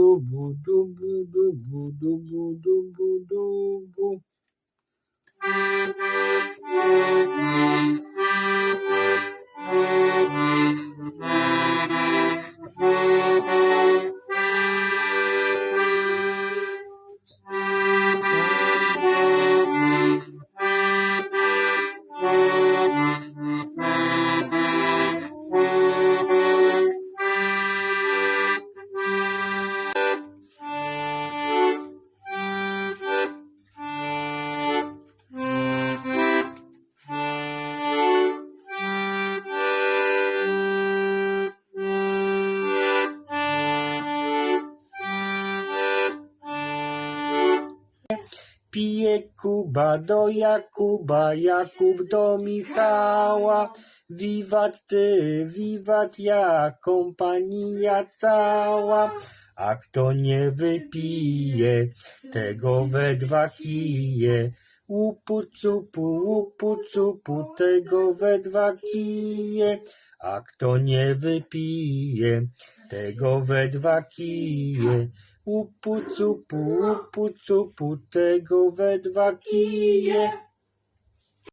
boudou boudou boudou boudou boudou Pije Kuba do Jakuba, Jakub do Michała. Wiwat ty, wiwat ja, kompania cała. A kto nie wypije, tego we dwa kije. Łupu cupu, łupu cupu, tego we dwa kije. A kto nie wypije, tego we dwa kije. Upu cupu, upu cupu, tego we dwa kije.